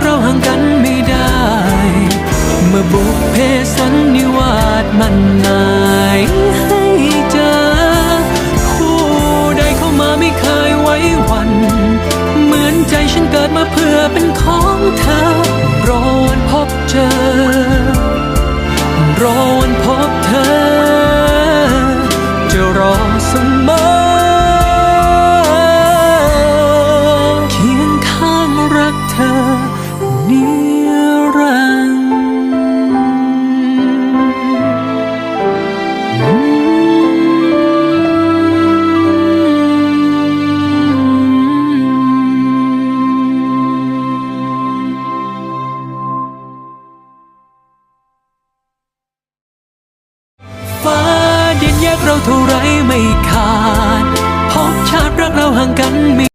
เราห่างกันไม่ได้ เมื่อบุกเพสันนิวาสมันหมายให้เจอ คู่ใดเข้ามาไม่เคยไว้วัน เหมือนใจฉันเกิดมาเพื่อเป็นของเธอรอ นิรันดร์เราเท่าไรไม่ขาดพบชาติรักเราห่างกันมี